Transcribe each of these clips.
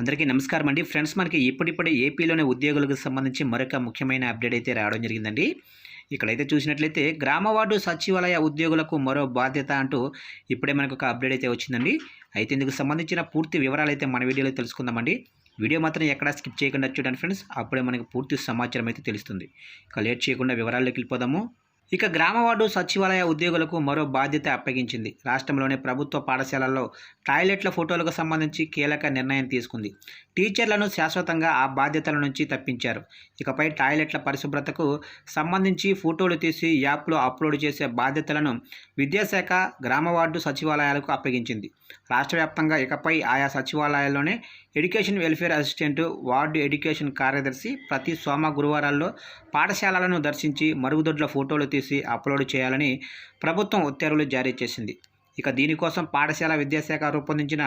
అందరికీ నమస్కారం అండి. ఫ్రెండ్స్ మనకి ఇప్పుడిప్పుడే ఏపీలోని ఉద్యోగులకు సంబంధించి మరొక ముఖ్యమైన అప్డేట్ అయితే రావడం జరిగిందండి. ఇక్కడైతే చూసినట్లయితే గ్రామ వార్డు సచివాలయ ఉద్యోగులకు మరో బాధ్యత అంటూ ఇప్పుడే మనకు ఒక అప్డేట్ అయితే వచ్చిందండి. అయితే ఇందుకు సంబంధించిన పూర్తి వివరాలు అయితే మన వీడియోలో తెలుసుకుందామండి. వీడియో మాత్రం ఎక్కడా స్కిప్ చేయకుండా చూడండి ఫ్రెండ్స్. అప్పుడే మనకు పూర్తి సమాచారం అయితే తెలుస్తుంది. ఇక లేట్ చేయకుండా వివరాల్లోకి వెళ్ళిపోదాము. ఇక గ్రామ వార్డు సచివాలయ ఉద్యోగులకు మరో బాధ్యత అప్పగించింది. రాష్ట్రంలోని ప్రభుత్వ పాఠశాలల్లో టాయిలెట్ల ఫోటోలకు సంబంధించి కీలక నిర్ణయం తీసుకుంది. టీచర్లను శాశ్వతంగా ఆ బాధ్యతల నుంచి తప్పించారు. ఇకపై టాయిలెట్ల పరిశుభ్రతకు సంబంధించి ఫోటోలు తీసి యాప్లో అప్లోడ్ చేసే బాధ్యతలను విద్యాశాఖ గ్రామ వార్డు సచివాలయాలకు అప్పగించింది. రాష్ట్ర వ్యాప్తంగా ఇకపై ఆయా సచివాలయాల్లోనే education welfare assistant ward education కార్యదర్శి ప్రతి సోమ గురువారాల్లో పాఠశాలలను దర్శించి మరుగుదొడ్ల ఫోటోలు తీసి అప్లోడ్ చేయాలని ప్రభుత్వం ఉత్తర్వులు జారీ చేసింది. ఇక దీనికోసం పాఠశాల విద్యాశాఖ రూపొందించిన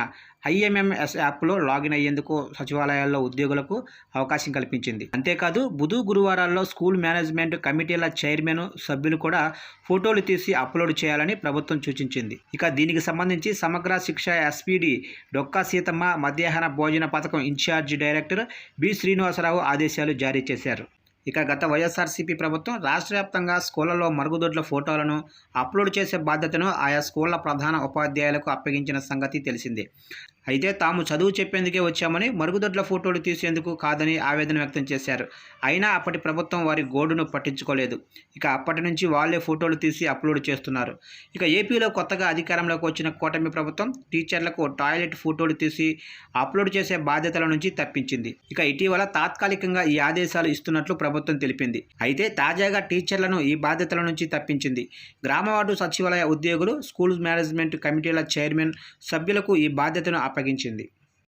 ఐఎంఎంఎస్ యాప్లో లాగిన్ అయ్యేందుకు సచివాలయాల్లో ఉద్యోగులకు అవకాశం కల్పించింది. అంతేకాదు బుధు గురువారాల్లో స్కూల్ మేనేజ్మెంట్ కమిటీల చైర్మన్ సభ్యులు కూడా ఫోటోలు తీసి అప్లోడ్ చేయాలని ప్రభుత్వం సూచించింది. ఇక దీనికి సంబంధించి సమగ్ర శిక్ష ఎస్పీడి డొక్కా సీతమ్మ మధ్యాహ్న భోజన పథకం ఇన్ఛార్జ్ డైరెక్టర్ బి శ్రీనివాసరావు ఆదేశాలు జారీ చేశారు. ఇక గత వైఎస్ఆర్సీపీ ప్రభుత్వం రాష్ట్ర వ్యాప్తంగా స్కూళ్ళలో మరుగుదొడ్ల ఫోటోలను అప్లోడ్ చేసే బాధ్యతను ఆయా స్కూళ్ళ ప్రధాన ఉపాధ్యాయులకు అప్పగించిన సంగతి తెలిసిందే. అయితే తాము చదువు చెప్పేందుకే వచ్చామని మరుగుదొడ్ల ఫోటోలు తీసేందుకు కాదని ఆవేదన వ్యక్తం చేశారు. అయినా అప్పటి ప్రభుత్వం వారి గోడును పట్టించుకోలేదు. ఇక అప్పటి నుంచి వాళ్ళే ఫోటోలు తీసి అప్లోడ్ చేస్తున్నారు. ఇక ఏపీలో కొత్తగా అధికారంలోకి వచ్చిన కూటమి ప్రభుత్వం టీచర్లకు టాయిలెట్ ఫోటోలు తీసి అప్లోడ్ చేసే బాధ్యతల నుంచి తప్పించింది. ఇక ఇటీవల తాత్కాలికంగా ఈ ఆదేశాలు ఇస్తున్నట్లు ప్రభుత్వం తెలిపింది. అయితే తాజాగా టీచర్లను ఈ బాధ్యతల నుంచి తప్పించింది. గ్రామవార్డు సచివాలయ ఉద్యోగులు స్కూల్ మేనేజ్మెంట్ కమిటీల చైర్మన్ సభ్యులకు ఈ బాధ్యతను అప్పగించింది.